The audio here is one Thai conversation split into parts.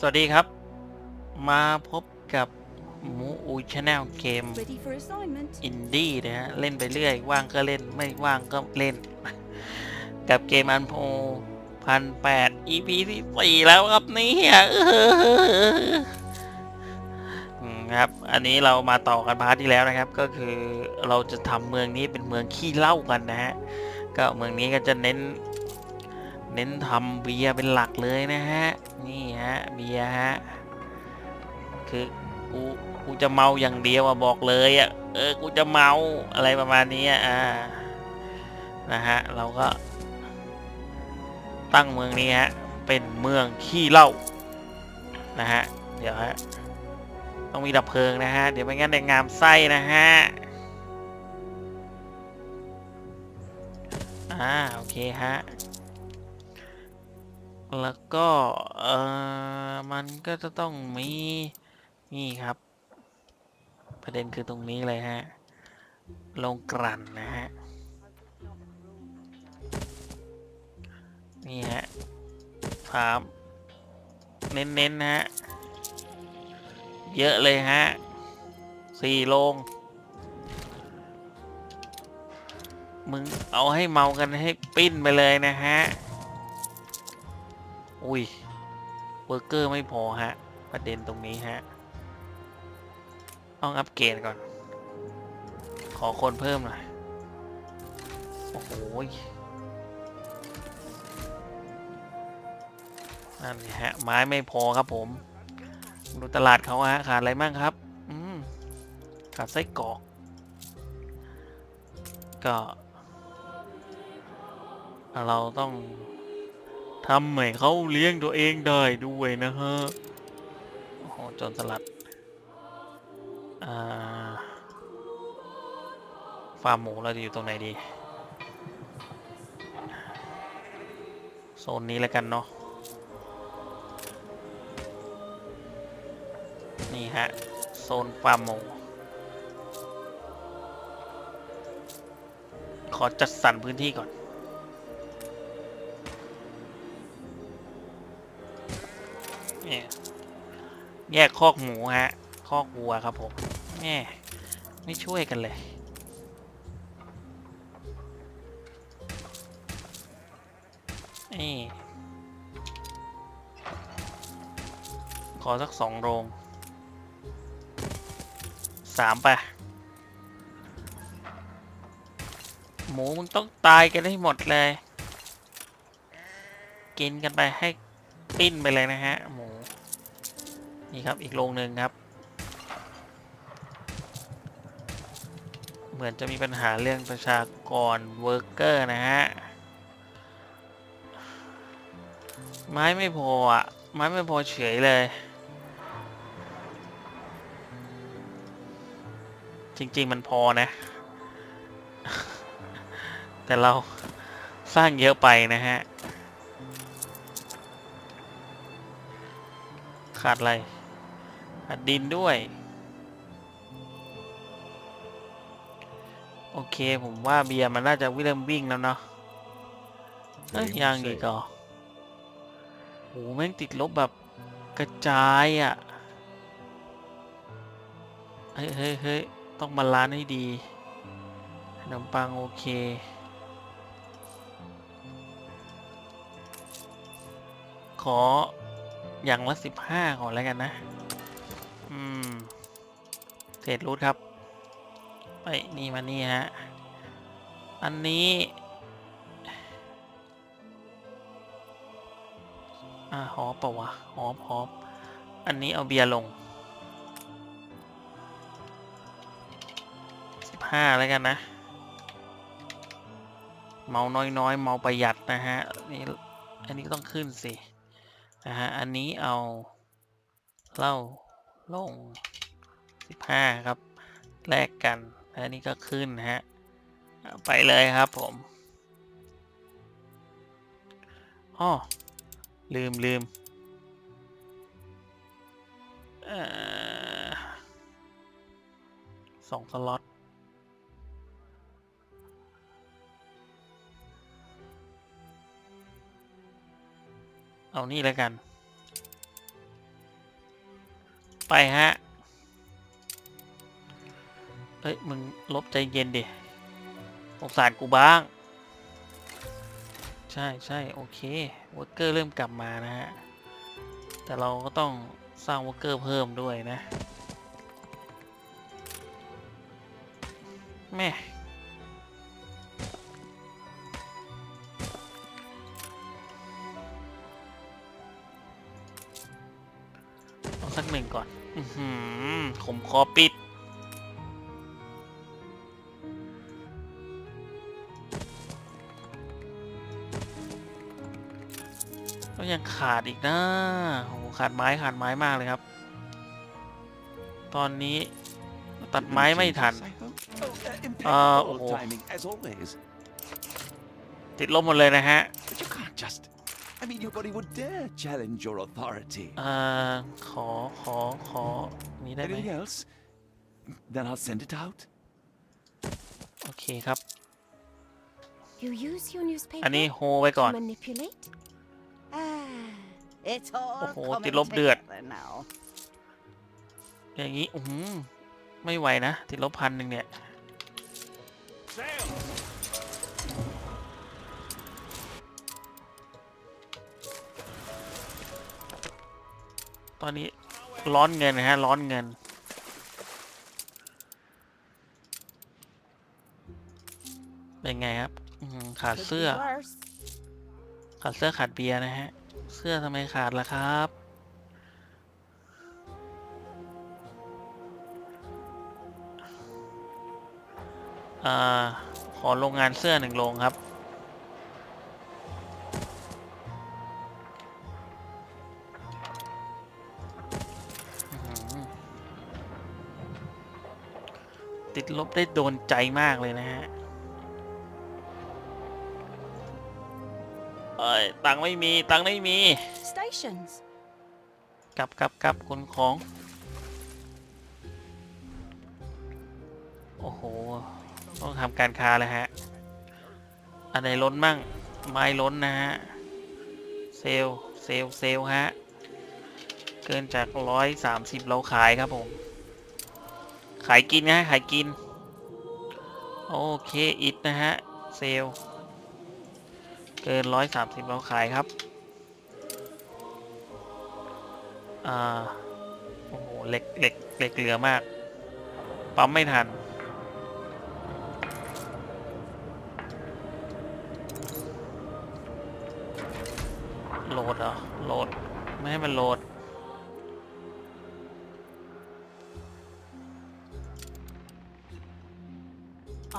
สวัสดีครับ มาพบกับหมูอูชาแนลเกม Ready for assignment. อินดี้นะฮะ เล่นไปเรื่อย ว่างก็เล่นไม่ว่างก็เล่น กับเกมอันโพพันแปด EP ที่สี่แล้วครับเนี่ยอืมครับ อันนี้เรามาต่อกันพาร์ทที่แล้วนะครับ ก็คือเราจะทำเมืองนี้เป็นเมืองขี้เหล้ากันนะฮะ ก็เมืองนี้ก็จะเน้น เน้นทำเบียร์เป็นหลักเลยนะฮะ นี่ฮะเบียร์ฮะ คือกูกูจะเมาอย่างเดียวอะบอกเลยอะเออกูจะเมาอะไรประมาณนี้อ่านะฮะเราก็ ตั้งเมืองนี้ฮะเป็นเมืองขี้เหล้านะฮะเดี๋ยวฮะต้องมีดับเพลิงนะฮะเดี๋ยวไม่งั้นในงามไส้นะฮะอ่าโอเคฮะ แล้วก็เออมันก็จะต้องมี นี่ครับ ประเด็นคือตรงนี้เลยฮะ ลงกลั่นนะฮะ นี่ฮะฟามเน้นๆนะฮะ เยอะเลยฮะสี่ลง มึงเอาให้เมากันให้ปิ้นไปเลยนะฮะ อุ้ยเบอร์เกอร์ไม่พอฮะ ประเด็นตรงนี้ฮะ ต้องอัปเกรดก่อน ขอคนเพิ่มหน่อย โอ้โหยนั่นฮะ ไม้ไม่พอครับผม ดูตลาดเขาฮะ ขาดอะไรบ้างครับ อืม ขาดไส้กรอก ก็ เราต้อง ทำให้เขาเลี้ยงตัวเองได้ด้วยนะฮะโอ้โหจนสลัด อ่า ฟาร์มหมูเราจะอยู่ตรงไหนดี โซนนี้แล้วกันเนาะ นี่ฮะ โซนฟาร์มหมู ขอจัดสรรพื้นที่ก่อน เนี่ยแยกคอกหมูฮะ คอกวัวครับผมแม่ไม่ช่วยกันเลย นี่ ขอสักสองโรง สามไปหมูมึงต้องตายกันให้หมดเลย กินกันไปให้ปิ้นไปเลยนะฮะ นี่ครับอีกโรงหนึ่งครับ เหมือนจะมีปัญหาเรื่องประชากรเวิร์กเกอร์นะฮะ ไม้ไม่พออะ ไม้ไม่พอเฉยเลย จริง ๆ มันพอนะ แต่เราสร้างเยอะไปนะฮะขาดอะไร ขาดดินด้วย โอเคผมว่าเบียร์มันน่าจะวิ่งวิ่งแล้วเนาะเอ้ยยังอีกเหรอโหแม่งติดลบแบบกระจายอะ่ะ เฮ้ยเฮ้ยเฮ้ยต้องบาลานซ์ให้ดีขนมปังโอเคขออย่างละสิบห้าก่อนแล้วกันนะอืม เศษรูทครับไปนี่มานี่ฮะ อันนี้อ่าหอปล่าวะหอพอมอันนี้เอาเบียร์ลงสิบห้าแล้วกันนะ เมาน้อยๆ เมาประหยัดนะฮะ นี่ อันนี้ต้องขึ้นสิ นะฮะ อันนี้เอาเหล้าลง 15 ครับ แลกกันอันนี้ก็ขึ้นฮะ ไปเลยครับผมอ้อลืมลืมอสองสล็อตเอานี่แล้วกัน ไปฮะ เอ้ย มึงลบใจเย็นดิสงสารกูบ้าง ใช่ใช่โอเควอร์เกอร์เริ่มกลับมานะฮะ แต่เราก็ต้องสร้างวอร์เกอร์เพิ่มด้วยนะแม่เอาสักหนึ่งก่อน อือหือผมขอปิด ก็ยังขาดอีกนะโอ้โหขาดไม้ขาดไม้มากเลยครับ ตอนนี้ตัดไม้ไม่ทัน Oh, uh, Uh, impeccable oh. timing as always. ติดลบหมดเลยนะฮะ But you can't just. I mean, nobody would dare challenge your authority. เอ่อขอขอขอนี้ได้ไหม Anything else? Then I'll send it out. โอเคครับ You use your newspaper อันนี้โฮไว้ก่อน to manipulate? Ah, it's all โอ้โห coming ติดลบเดือด together now. อย่างนี้อือหือไม่ไหวนะ ติดลบพันหนึ่งเนี่ย ตอนนี้ร้อนเงินนะฮะ ร้อนเงิน เป็นไงครับ อื้อหือขาด Could be เสื้อ worse. ขาดเสื้อขาดเบียร์นะฮะ เสื้อทำไมขาดล่ะครับ อ่า ขอโรงงานเสื้อหนึ่งโรงครับ ติดลบได้โดนใจมากเลยนะฮะ เอ้ยตังค์ไม่มีตังค์ไม่มี Stations. กลับกลับกลับขนของ โอ้โห ต้องทำการค้าเลยฮะ อันไหนล้นมั่ง ไม้ล้นนะฮะ เซลลเซลลเซลลฮะ เกินจากร้อยสามสิบเราขายครับผม ขายกินนะฮะขายกิน โอเค อิดนะฮะ เซลล เกินร้อยสามสิบเราขายครับ อ่า โอ้โหเหล็กเหล็กเหล็กเหลือมาก ปั๊มไม่ทัน โหลดเหรอ โหลด ไม่ให้มันโหลด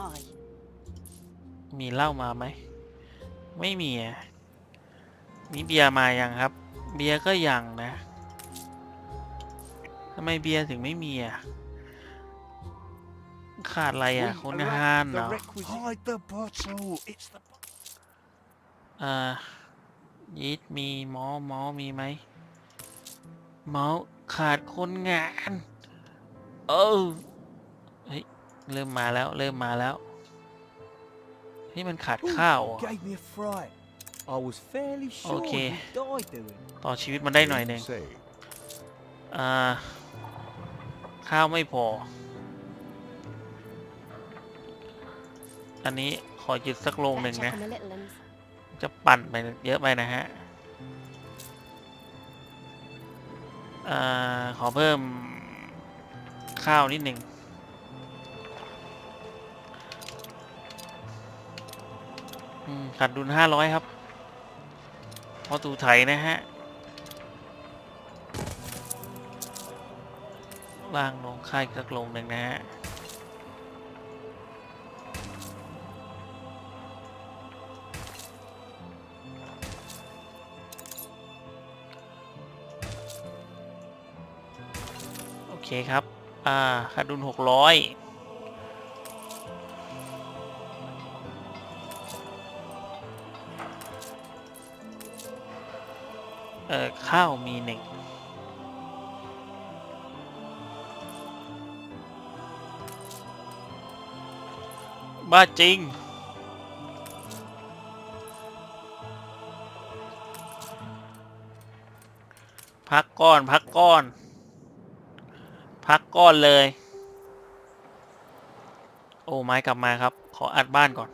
Aye. มีเหล้ามาไหม ไม่มีอะมีเบียร์มายังครับ เบียร์ก็ยังนะทำไมเบียร์ถึงไม่มีอะขาดอะไรอะคนห้านเหรอ Hide the bottle. It's the. อ่ายีดมีหมอหมอมีไหมหมอขาดคนงาน เออเฮ้ยเริ่มมาแล้ว เริ่มมาแล้ว เฮ้ยมันขาดข้าวอะ Gave me a fright. I was fairly sure Okay. he died doing. ต่อชีวิตมันได้หน่อยหนึ่ง Say, อ่า ข้าวไม่พอ อันนี้ขอหยุดสักโรงหนึ่ง Better นะ check on the little ones. จะปั่นไปเยอะไปนะฮะอ่าขอเพิ่มข้าวนิดหนึ่ง ขาดดุลห้าร้อยครับพอตูไถนะฮะล่างลงค่ายสักลงหนึ่งนะฮะโอเคครับ อ่าขาดดุลหกร้อย ข้าวมีหนึ่งบ้าจริง พักก้อน พักก้อน พักก้อนเลย โอ้ไม้กลับมาครับ ขออัดบ้านก่อน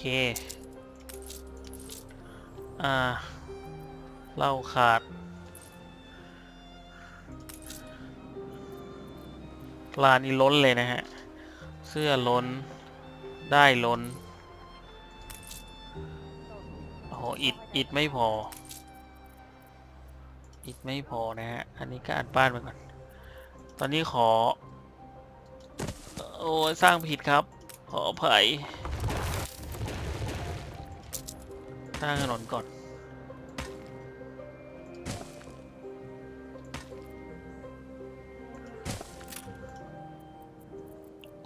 เคอ่าเหล้าขาดลานนี้ล้นเลยนะฮะ เสื้อล้น ได้ล้น โอ้โห อิด อิดไม่พอ อิดไม่พอนะฮะ อันนี้ก็อัดบ้านไปก่อน ตอนนี้ขอ โอ้ยสร้างผิดครับ ขออภัย สร้างถนนก่อน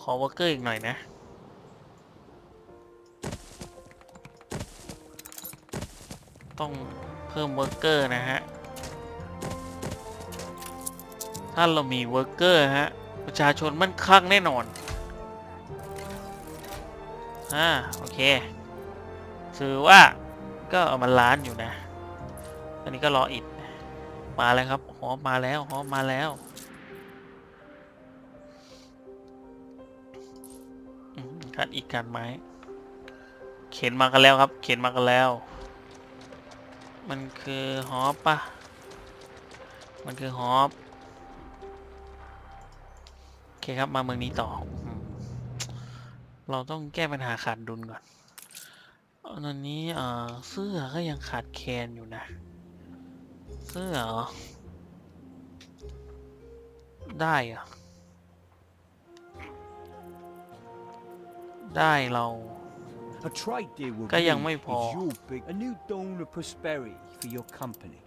ขอวอร์เกอร์อีกหน่อยนะต้องเพิ่มวอร์เกอร์นะฮะ ถ้าเรามีวอร์เกอร์ฮะ ประชาชนมั่นคงแน่นอน อ่า โอเค ถือว่า ก็เอามาล้านอยู่นะ อันนี้ก็รออิดมาแล้วครับหอมมาแล้วหอมมาแล้วการอีกการไม้ เข็นมากันแล้วครับ เข็นมากันแล้ว มันคือฮอปปะมันคือฮอปโอเคครับมาเมืองนี้ต่อ เราต้องแก้ปัญหาขาดดุลก่อน ตอนนี้เอ่อเสื้อก็ยังขาดแคลนอยู่นะ เสื้อเหรอ ได้เหรอะได้เรา A trade deal with ก็ยัง me ไม่พอ is your big a new dawn of prosperity for your company.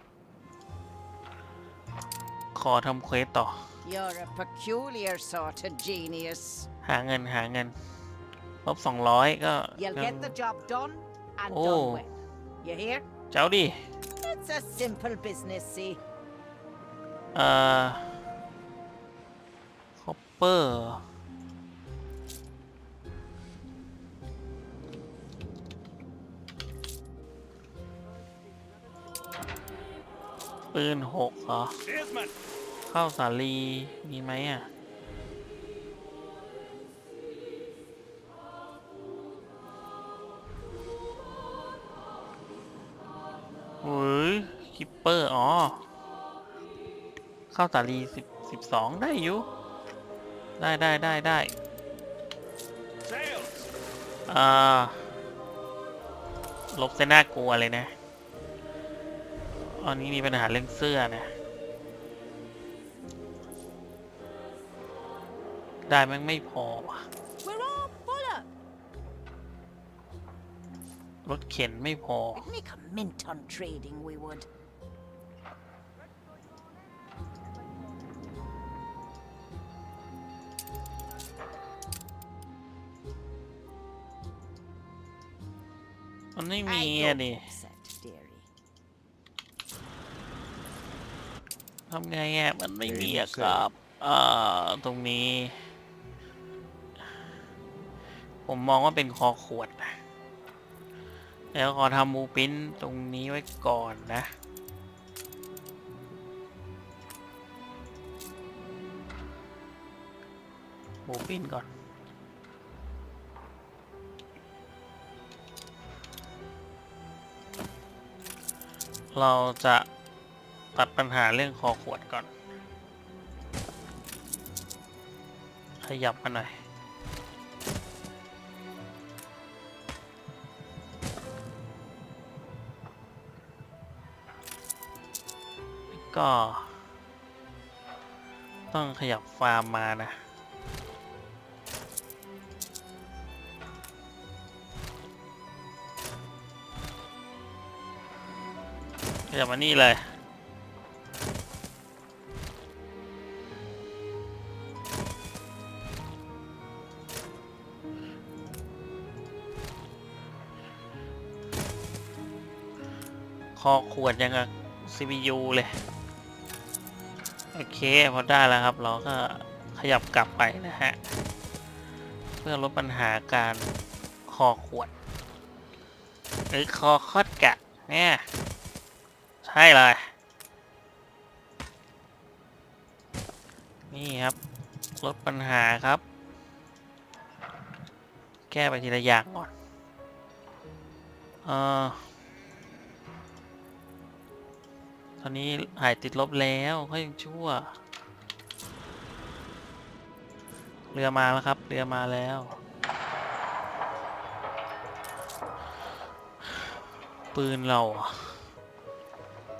ขอทำเควสต่อ You're a peculiar sort of genius. หาเงินหาเงินลบสองร้อยก็ You'll ยัง get the job done and Oh. done well. You hear? เจ้าดิ It's a simple business, see. เอ่อคอปเปอร์ปืนหกเหรอ ข้าวสาลีมีไหมอะ ข้าวสาลีสิบสิบสองได้อยู่ได้ได้ได้ได้อ่าลบเส้นหน้ากลัวเลยนะอันนี้มีปัญหาเรื่องเสื้อนะ ได้แม่งไม่พอว่ะรถเข็นไม่พอ ไม่มี I อะ don't ดิ upset, dearie. ทำไงอะมันไม่มีอะเออครับอ่าตรงนี้ ผมมองว่าเป็นคอขวดนะแล้วขอทำมูปิ้นตรงนี้ไว้ก่อนนะมูปิ้นก่อน เราจะตัดปัญหาเรื่องคอขวดก่อน ขยับมาหน่อย ก็ ต้องขยับฟาร์มมานะ ขยับมานี่เลยคอขวดยังกับ CPU เลย โอเค พอได้แล้วครับ เราก็ขยับกลับไปนะฮะ เพื่อลดปัญหาการคอขวด หรือคอคอดกะเนี่ย ใช่เลย นี่ครับ ลดปัญหาครับ แก้ไปทีละอย่างก่อนเออตอนนี้หายติดลบแล้วก็ยังชั่ว เรือมาแล้วครับ เรือมาแล้ว ปืนเราอะ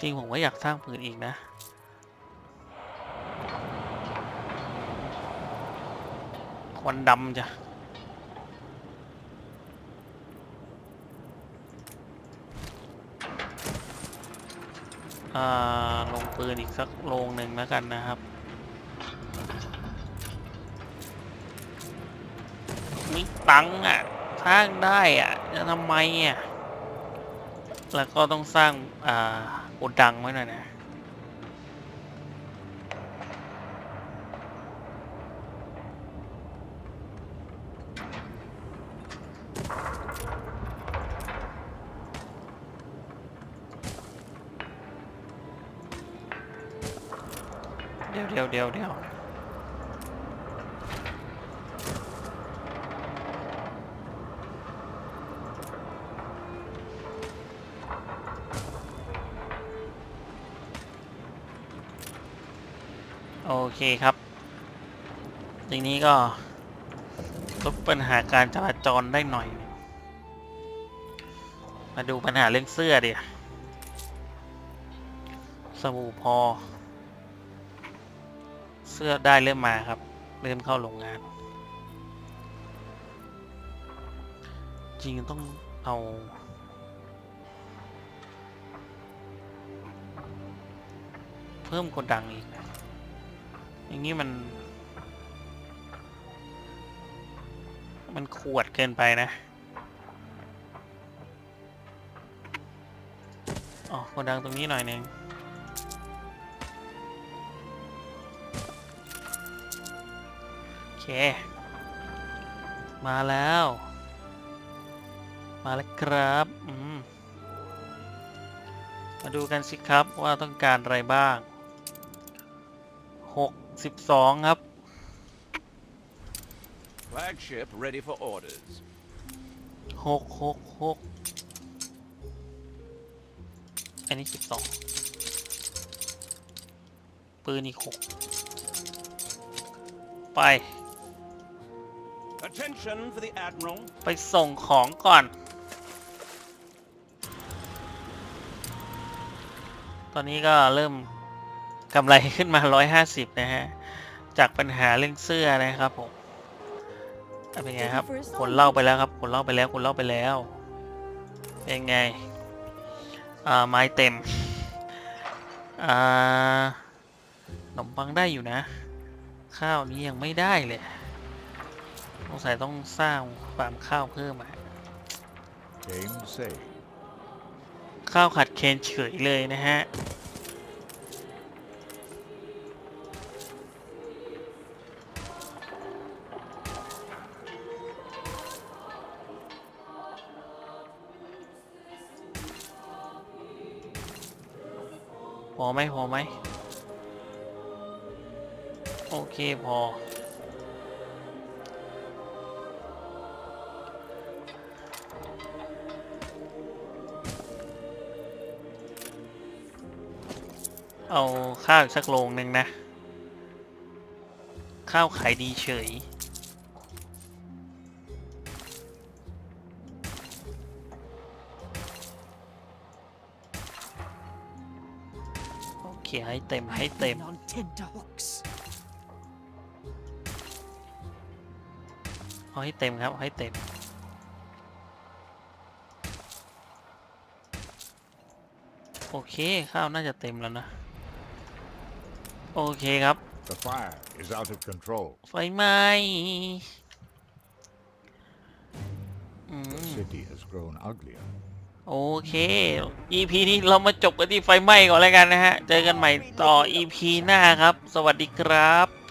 จริงผมก็อยากสร้างปืนอีกนะ ควันดำจ้ะอ่าลงปืนอีกสักโลงหนึ่งแล้วกันนะครับ มีตังอะ สร้างได้อะ จะทำไมอะ แล้วก็ต้องสร้าง อ่า โกดังไว้หน่อยนะเดี๋ยวเดี๋ยวเดี๋ยวเดี๋ยว เคครับทีนี้ก็ลดปัญหาการจราจรได้หน่อย มาดูปัญหาเรื่องเสื้อดิสบู่พอ เสื้อได้เริ่มมาครับ เริ่มเข้าโรงงาน จริงต้องเอาเพิ่มกดดังอีก อย่างนี้มัน มันขวดเกินไปนะอ๋อกดดังตรงนี้หน่อยหนึงโอเค มาแล้ว มาแล้วครับอืมมาดูกันสิครับว่าต้องการอะไรบ้าง 62ครับ Flagship ready for orders. 6 6 6อันนี้12ปืนอีก6ไป Attention for the Admiral. ไปส่งของก่อน ตอนนี้ก็เริ่ม กำไรขึ้นมา 150 นะฮะ จากปัญหาเรื่องเสื้อนะครับผมอะเป็นไงครับผลเล่าไปแล้วครับผลเล่าไปแล้วผลเล่าไปแล้ว เป็นไง อ่า ไม้เต็ม อ่าขนมปังได้อยู่นะ ข้าวนี้ยังไม่ได้เลยสงสัยต้องสร้างฟาร์มข้าวเพิ่มอะ Game say. ข้าวขัดเคนเฉยเลยนะฮะ พอไหมพอไหมโอเคพอ เอาข้าวอีกสักโลงหนึ่งนะ ข้าวขายดีเฉย เคให้เต็มให้เต็ม on tenterhooks. เอาให้เต็มครับเอาให้เต็ม โอเคข้าวน่าจะเต็มแล้วนะ โอเคครับ The fire is out of control. ไฟไหม้อื The ม city has grown uglier. โอเค EP นี้เรามาจบกันที่ไฟไหม้ก่อนแล้วกันนะฮะ เจอกันใหม่ต่อ EP หน้าครับ สวัสดีครับ